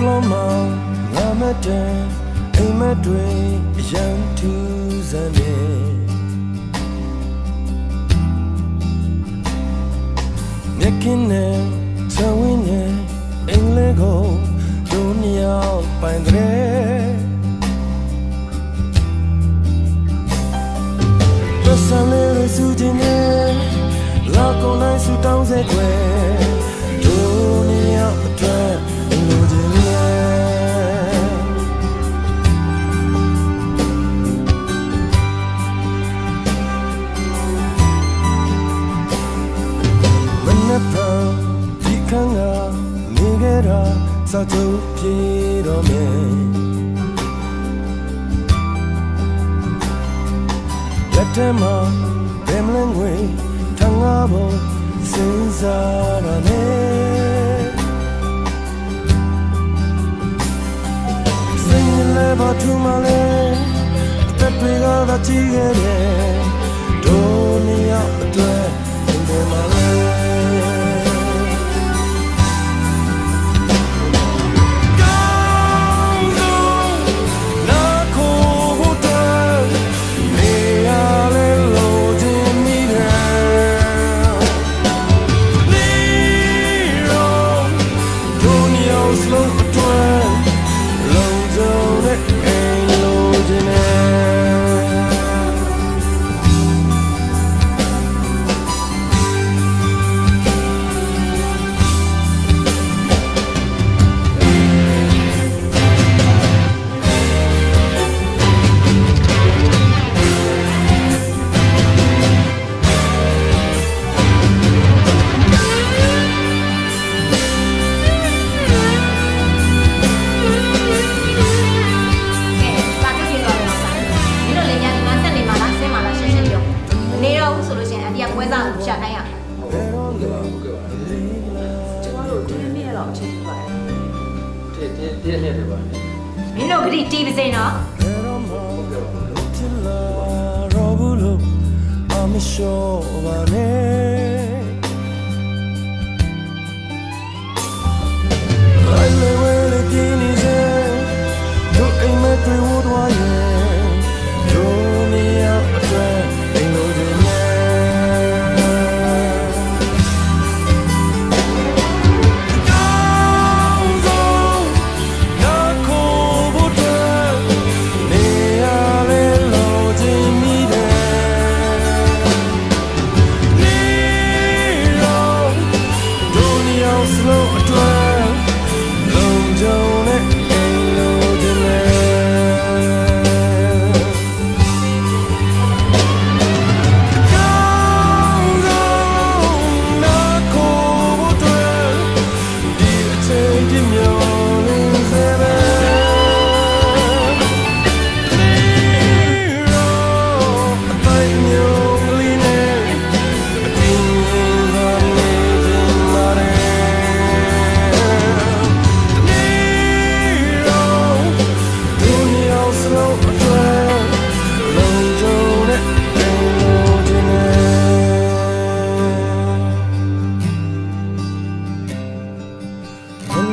မောင်ငါမတန်အိမ်မက်တွေအရန်ထူးစမ်းနေမြက်ကင်းနဲ့သဝင်းနဲ့အင်္ဂလိပ်ကိုဒုညောင်ပိုင်တဲ့သက်ဆန်လေးရစုခြင်းနဲ့လာကုန်လိုက်စုတောင်းစေခွဲ ကနေခဲ့တာစောက်ချုပ်ပြေတော့မယ်လက်ထက်မှာဘယ်မလန်းငွေထငါဖို့စဉ်းစားရမယ်စိတ်လည်းဘာထူးမလဲအသက်တွေကသာကြည့်ခဲ့တယ် တို့တင်းနေရတော့အချိန်ပြပါတယ်တဲ့တဲ့တဲ့နဲ့တယ်ပါမင်းတို့ဂတိတီးပါစေနော် ဟုတ်ကဲ့ပါ till la robulo I'm sure about it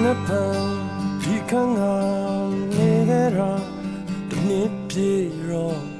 low မနက်ဖြန်ဒီခန်းကနေခဲ့တာတစ်နှစ်ပြည့်တော့